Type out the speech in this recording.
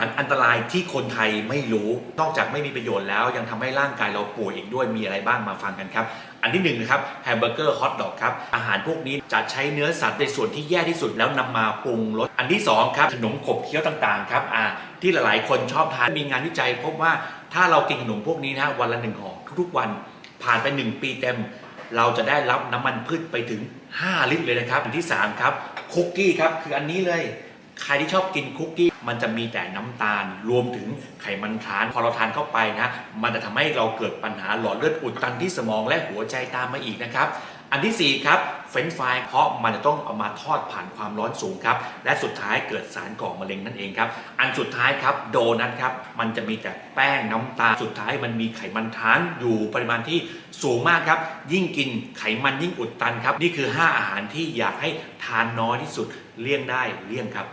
อันอันตรายที่คนไทยไม่รู้ นอกจากไม่มีประโยชน์แล้ว ยังทำให้ร่างกายเราป่วยอีกด้วยมีอะไรบ้างมาฟังกันครับ อันที่หนึ่งนะครับแฮมเบอร์เกอร์ฮอทดอกครับ อาหารพวกนี้จะใช้เนื้อสัตว์ในส่วนที่แย่ที่สุดแล้วนำมาปรุงรสอันที่สองครับขนมขบเคี้ยวต่างๆครับอ่าที่หลายๆ คนชอบทานมีงานวิจัยพบว่าถ้าเรากินขนมพวกนี้นะวันละหนึ่งห่อทุกๆวันผ่านไป 1 ปีเต็ม เราจะได้รับน้ำมันพืชไปถึง 5 ลิตรเลยนะครับอันที่3ครับคุกกี้ครับคืออันนี้เลย ใครที่ชอบกินคุกกี้มันจะมีแต่น้ำตาล รวมถึงไขมันทรานพอเราทานเข้าไปนะ มันจะทำให้เราเกิดปัญหาหลอดเลือดอุดตันที่สมองและหัวใจตามมาอีกนะครับ อันทีสี่4 ครับเฟรนช์ฟรายเพราะมันจะต้องเอามาทอดผ่านความร้อนสูงครับ และสุดท้ายเกิดสารก่อมะเร็งนั่นเองครับ อันสุดท้ายครับโดนัทครับ มันจะมีแต่แป้งน้ำตาล สุดท้ายมันมีไขมันทรานอยู่ปริมาณที่สูงมากครับ ยิ่งกินไขมันยิ่งอุดตันครับ นี่คือ 5 อาหารที่อยากให้ทานน้อยที่สุดเลี่ยงได้เลี่ยงครับ